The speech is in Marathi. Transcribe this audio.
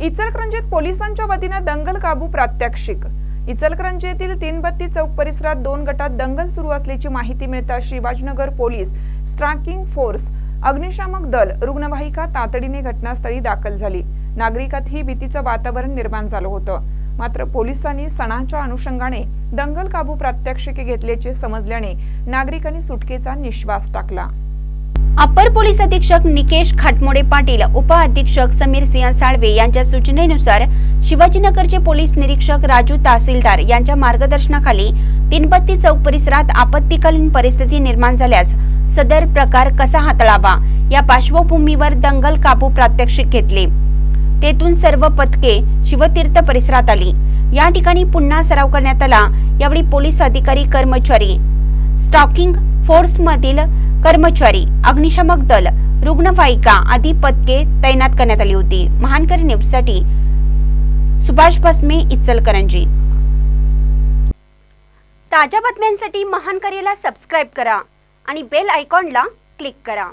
इचलकरंजीत पोलिसांच्या वतीनं दंगल काबू प्रात्यक्षिक. इचलकरंजीतील तीनबत्ती चौक परिसरात दोन गटात दंगल सुरू असल्याची माहिती मिळताच शिवाजीनगर पोलीस स्ट्रायकिंग फोर्स अग्निशामक दल रुग्णवाहिका तातडीने घटनास्थळी दाखल झाली. नागरिकातही भीतीचं वातावरण निर्माण झालं होतं. मात्र पोलिसांनी सणाच्या अनुषंगाने दंगल काबू प्रात्यक्षिके घेतल्याचे समजल्याने नागरिकांनी सुटकेचा निश्वास टाकला. अप्पर पोलीस अधीक्षक निकेश खाटमोडे पाटील उपअधीक्षक समीर सिंह साळवे यांच्या सूचनेनुसार शिवाजीनगरचे पोलीस निरीक्षक राजू तहसीलदार यांच्या मार्गदर्शनाखाली तीनबत्ती चौक परिसरात आपत्तीकालीन परिस्थिती निर्माण झाल्यास सदर प्रकार कसा हाताळावा या पार्श्वभूमीवर दंगल काबू प्रात्यक्षिक घेतले. तेथून सर्व पथके शिवतीर्थ परिसरात आली. या ठिकाणी पुन्हा सराव करण्यात आला. यावेळी पोलीस अधिकारी कर्मचारी स्टॉकिंग फोर्स मधील कर्मचारी अग्निशमक दल रुग्णवाहिका आदी पथके तैनात करण्यात आली होती. महानकरी न्यूजसाठी सुभाष भस्मे इचलकरंजी. ताज्या बातम्यांसाठी महानकरीला सबस्क्राईब करा आणि बेल आयकॉनला क्लिक करा.